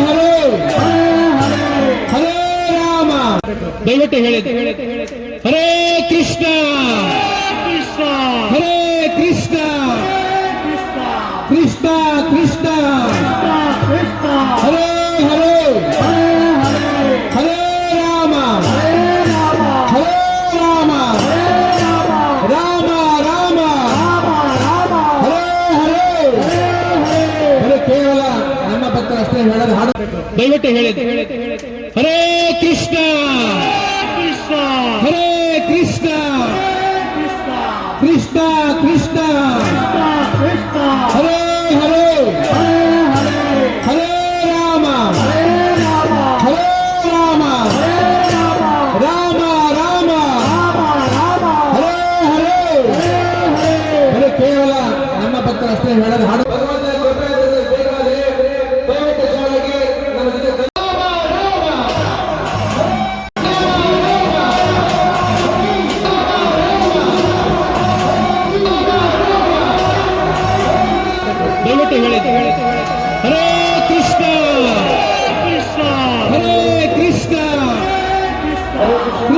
ಹರೇ ಹರೇ ರಾಮ. ದಯವಿಟ್ಟು ಹೇಳಿ. ಹರೇ ದಯವಿಟ್ಟು ಹೇಳಿ. ಹರೇ ಕೃಷ್ಣ. ಕೃಷ್ಣ ಹರೇ ಕೃಷ್ಣ. ಕೃಷ್ಣ ಕೃಷ್ಣ. ಕೃಷ್ಣ ಹರೇ ಹರೇ. ಹರೇ ರಾಮ. ಹರೇ ರಾಮ. ರಾಮ ರಾಮ. ಹರೇ ಹರೇ. ಹರೇ ಕೇವಲ ನಮ್ಮ ಭಕ್ತರು ಅಷ್ಟೇ ಹೇಳೋದು ಹಾಡು. ದಯವಿಟ್ಟು ಹೇಳಿ ಹರೇ ಕೃಷ್ಣ. ಹರೇ ಕೃಷ್ಣ. ಕೃಷ್ಣ. ಕೃಷ್ಣ.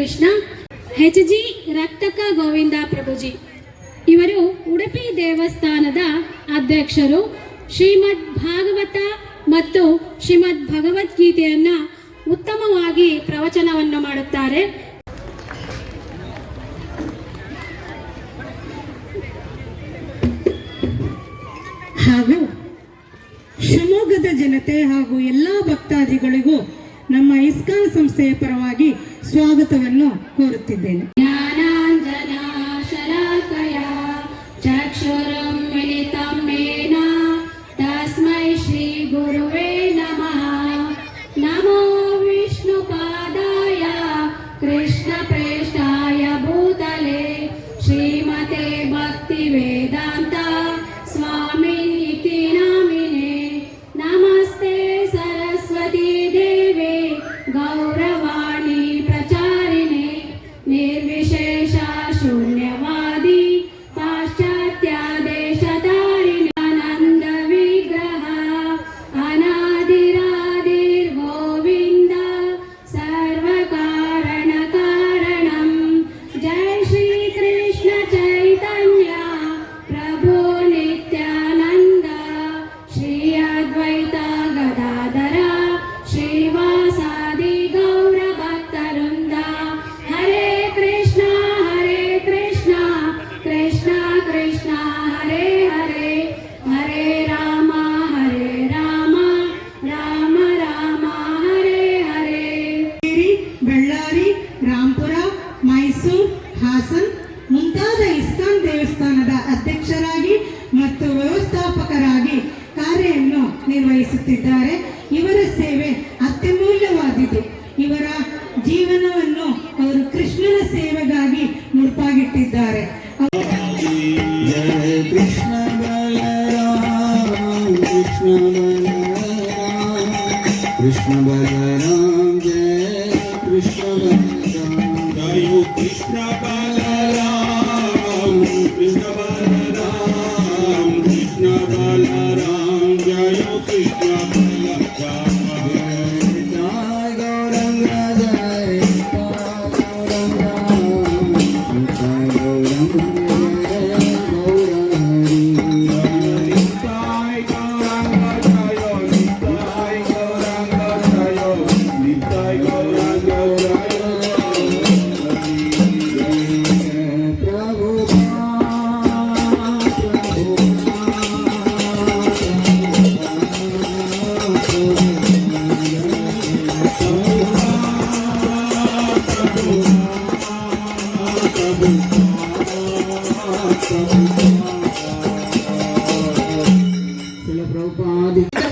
ಕೃಷ್ಣ ಹೆಚ್ ಜಿ ರಕ್ತಕ ಗೋವಿಂದ ಪ್ರಭುಜಿ. ಇವರು ಉಡುಪಿ ದೇವಸ್ಥಾನದ ಅಧ್ಯಕ್ಷರು. ಶ್ರೀಮದ್ ಭಾಗವತ ಮತ್ತು ಶ್ರೀಮದ್ ಭಗವದ್ಗೀತೆಯನ್ನ ಉತ್ತಮವಾಗಿ ಪ್ರವಚನವನ್ನು ಮಾಡುತ್ತಾರೆ. ಹಾಗೂ ಶಿವಮೊಗ್ಗದ ಜನತೆ ಹಾಗೂ ಎಲ್ಲ ಭಕ್ತಾದಿಗಳಿಗೂ ನಮ್ಮ ಇಸ್ಕಾನ್ ಸಂಸ್ಥೆಯ ಪರವಾಗಿ ಸ್ವಾಗತವನ್ನು ಕೋರುತ್ತಿದ್ದೇನೆ. ಜ್ಞಾನಾಂಜನ ಶಲಾಕಯ ಚಕ್ಷುರಂ ಮಿಲಿತಂ गाओ ಬಯಸುತ್ತಿದ್ದಾರೆ ಇವರ ಸೇವೆ ಅತ್ಯಮೂಲ್ಯವಾದಿದೆ ಇವರ ಜೀವನವನ್ನು ಅವರು ಕೃಷ್ಣನ ಸೇವೆಗಾಗಿ ಮುಡುಪಾಗಿಟ್ಟಿದ್ದಾರೆ. ಕೃಷ್ಣ ಕೃಷ್ಣ ಕೃಷ್ಣ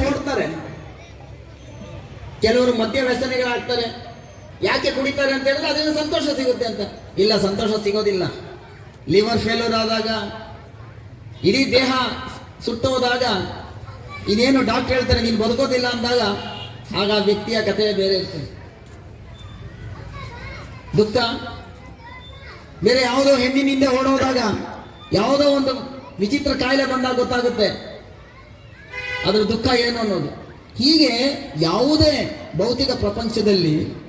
ಓಡ್ತಾರೆ ಕೆಲವರು ಮದ್ಯ ವ್ಯಸನಿಗಳಾಗ್ತಾರೆ. ಯಾಕೆ ಕುಡಿತಾರೆ ಅಂತ ಹೇಳಿದ್ರೆ ಅದರಿಂದ ಸಂತೋಷ ಸಿಗುತ್ತೆ ಅಂತ. ಇಲ್ಲ, ಸಂತೋಷ ಸಿಗೋದಿಲ್ಲ. ಲಿವರ್ ಫೇಲ್ಯೂರ್ ಆದಾಗ, ಇಡೀ ದೇಹ ಸುಟ್ಟೋದಾಗ ಇನ್ನೇನು ಡಾಕ್ಟರ್ ಹೇಳ್ತಾರೆ, ನೀನು ಬದುಕೋದಿಲ್ಲ ಅಂದಾಗ, ಆಗ ವ್ಯಕ್ತಿಯ ಕಥೆ ಬೇರೆ ಇರ್ತದೆ. ದುಃಖ ಬೇರೆ ಯಾವುದೋ ಹೆಣ್ಣಿನಿಂದ ಓಡೋದಾಗ ಯಾವುದೋ ಒಂದು ವಿಚಿತ್ರ ಕಾಯಿಲೆ ಬಂದಾಗ ಗೊತ್ತಾಗುತ್ತೆ. ಅದರ ದುಃಖ ಏನು ಅನ್ನೋದು. ಹೀಗೆ ಯಾವುದೇ ಭೌತಿಕ ಪ್ರಪಂಚದಲ್ಲಿ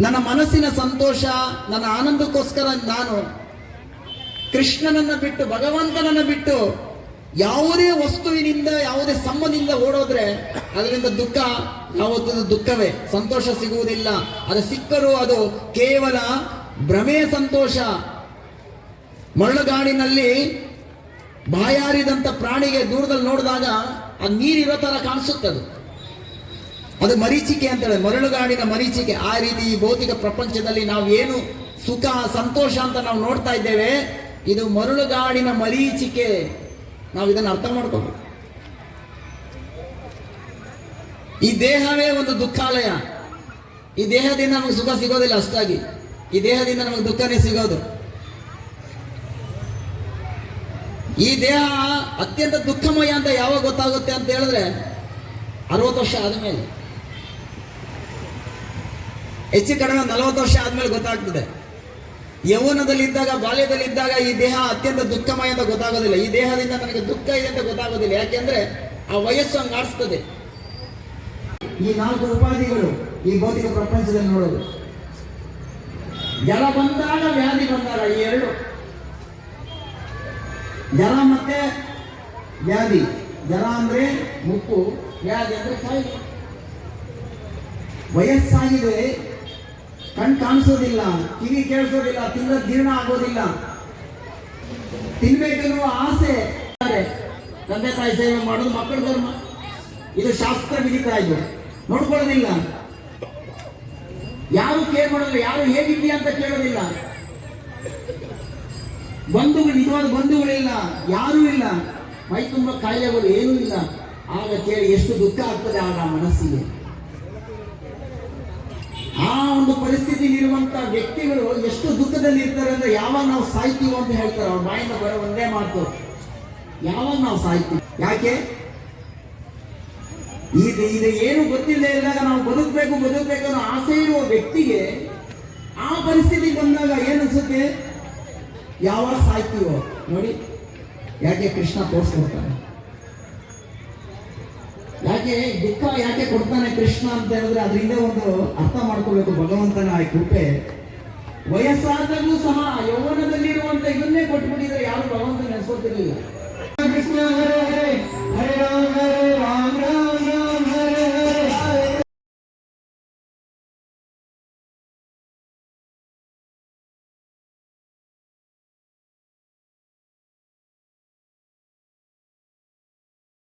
ನನ್ನ ಮನಸ್ಸಿನ ಸಂತೋಷ, ನನ್ನ ಆನಂದಕ್ಕೋಸ್ಕರ ನಾನು ಕೃಷ್ಣನನ್ನು ಬಿಟ್ಟು, ಭಗವಂತನನ್ನು ಬಿಟ್ಟು ಯಾವುದೇ ವಸ್ತುವಿನಿಂದ, ಯಾವುದೇ ಸಂಬಂಧದಿಂದ ಓಡೋದ್ರೆ ಅದರಿಂದ ದುಃಖ, ಯಾವತ್ತೂ ದುಃಖವೇ. ಸಂತೋಷ ಸಿಗುವುದಿಲ್ಲ. ಅದು ಸಿಕ್ಕರೂ ಅದು ಕೇವಲ ಭ್ರಮೆಯ ಸಂತೋಷ. ಮರಳುಗಾಡಿನಲ್ಲಿ ಬಾಯಾರಿದಂಥ ಪ್ರಾಣಿಗೆ ದೂರದಲ್ಲಿ ನೋಡಿದಾಗ ಆ ನೀರಿರೋ ಥರ ಕಾಣಿಸುತ್ತದೆ. ಅದು ಮರೀಚಿಕೆ ಅಂತೇಳಿ, ಮರಳುಗಾಡಿನ ಮರೀಚಿಕೆ. ಆ ರೀತಿ ಈ ಭೌತಿಕ ಪ್ರಪಂಚದಲ್ಲಿ ನಾವು ಏನು ಸುಖ, ಸಂತೋಷ ಅಂತ ನಾವು ನೋಡ್ತಾ ಇದ್ದೇವೆ, ಇದು ಮರಳುಗಾಡಿನ ಮರೀಚಿಕೆ. ನಾವು ಇದನ್ನು ಅರ್ಥ ಮಾಡ್ಕೋಬೇಕು. ಈ ದೇಹವೇ ಒಂದು ದುಃಖಾಲಯ. ಈ ದೇಹದಿಂದ ನಮಗೆ ಸುಖ ಸಿಗೋದಿಲ್ಲ ಅಷ್ಟಾಗಿ. ಈ ದೇಹದಿಂದ ನಮಗೆ ದುಃಖನೇ ಸಿಗೋದು. ಈ ದೇಹ ಅತ್ಯಂತ ದುಃಖಮಯ ಅಂತ ಯಾವಾಗ ಗೊತ್ತಾಗುತ್ತೆ ಅಂತ ಹೇಳಿದ್ರೆ ಅರವತ್ತು ವರ್ಷ ಆದಮೇಲೆ. ಹೆಚ್ಚು ಕಡಿಮೆ ನಲವತ್ತು ವರ್ಷ ಆದಮೇಲೆ ಗೊತ್ತಾಗ್ತದೆ. ಯೌವನದಲ್ಲಿದ್ದಾಗ, ಬಾಲ್ಯದಲ್ಲಿದ್ದಾಗ ಈ ದೇಹ ಅತ್ಯಂತ ದುಃಖಮಯ ಅಂತ ಗೊತ್ತಾಗೋದಿಲ್ಲ. ಈ ದೇಹದಿಂದ ನನಗೆ ದುಃಖ ಇದೆ ಅಂತ ಗೊತ್ತಾಗೋದಿಲ್ಲ. ಯಾಕೆಂದ್ರೆ ಆ ವಯಸ್ಸು ಹಂಗೆ ಆಡಿಸ್ತದೆ. ಈ ನಾಲ್ಕು ಉಪಾಧಿಗಳು ಈ ಭೌತಿಕ ಪ್ರಪಂಚದಲ್ಲಿ ನೋಡೋದು. ಜಲ ಬಂದಾಗ, ವ್ಯಾಧಿ ಬಂದಾಗ ಈ ಎರಡು. ಜರ ಮತ್ತೆ ವ್ಯಾಧಿ. ಜರ ಅಂದ್ರೆ ಮುಪ್ಪು. ವ್ಯಾಧಿ ಅಂದ್ರೆ ಕಾಯಿಲೆ. ವಯಸ್ಸಾಗಿದೆ. ಕಣ್ ಕಾಣಿಸೋದಿಲ್ಲ. ಕಿವಿ ಕೇಳಿಸೋದಿಲ್ಲ. ತಿಂದ ಜೀರ್ಣ ಆಗೋದಿಲ್ಲ. ತಿನ್ಬೇಕನ್ನುವ ಆಸೆ. ತಂದೆ ತಾಯಿ ಸೇವೆ ಮಾಡೋದು ಮಕ್ಕಳ ಧರ್ಮ. ಇದು ಶಾಸ್ತ್ರ ವಿಧಿತ ಇದು. ನೋಡ್ಕೊಳ್ಳೋದಿಲ್ಲ. ಯಾರು ಕೇರ್ ಮಾಡೋದಿಲ್ಲ? ಯಾರು ಹೇಗಿದ್ದೀಯ ಅಂತ ಕೇಳೋದಿಲ್ಲ. ಬಂಧುಗಳು, ನಿಜವಾದ ಬಂಧುಗಳಿಲ್ಲ ಯಾರೂ ಇಲ್ಲ. ಮೈ ತುಂಬ ಕಾಯಿಲೆಗಳು ಏನೂ ಇಲ್ಲ. ಆಗ ಕೇಳಿ ಎಷ್ಟು ದುಃಖ ಆಗ್ತದೆ ಆಗ ಮನಸ್ಸಿಗೆ. ಆ ಒಂದು ಪರಿಸ್ಥಿತಿಯಲ್ಲಿರುವಂತಹ ವ್ಯಕ್ತಿಗಳು ಎಷ್ಟು ದುಃಖದಲ್ಲಿ ಇರ್ತಾರೆ ಅಂದ್ರೆ ಯಾವಾಗ ನಾವು ಸಾಯ್ತೀವೋ ಅಂತ ಹೇಳ್ತಾರೆ. ಅವ್ರ ಬಾಯಿಂದ ಬರೋ ಒಂದೇ ಮಾತು. ಯಾವಾಗ ನಾವು ಸಾಯ್ತೀವಿ? ಯಾಕೆ? ಇದು ಇದು ಏನು ಗೊತ್ತಿಲ್ಲ ಇದ್ದಾಗ ನಾವು ಬದುಕಬೇಕು ಬದುಕಬೇಕು ಅನ್ನೋ ಆಸೆ ಇರುವ ವ್ಯಕ್ತಿಗೆ ಆ ಪರಿಸ್ಥಿತಿ ಬಂದಾಗ ಏನು ಅನ್ಸುತ್ತೆ? ಯಾವಾಗ ಸಾಯ್ತೀವೋ ನೋಡಿ, ಯಾಕೆ ಕೃಷ್ಣ ತೋರಿಸ್ಕೊಡ್ತಾನೆ? ಯಾಕೆ ದುಃಖ ಯಾಕೆ ಕೊಡ್ತಾನೆ ಕೃಷ್ಣ ಅಂತ ಹೇಳಿದ್ರೆ ಅದರಿಂದ ಒಂದು ಅರ್ಥ ಮಾಡ್ಕೋಬೇಕು ಭಗವಂತನ ಆ ಕೃಪೆ. ವಯಸ್ಸಾದಾಗೂ ಸಹ ಯೌವನದಲ್ಲಿರುವಂತ ಇದನ್ನೇ ಕೊಟ್ಬಿಟ್ಟಿದ್ರೆ ಯಾರು ಭಗವಂತ ನೆನೆಸ್ಕೊತಿರ್ಲಿಲ್ಲ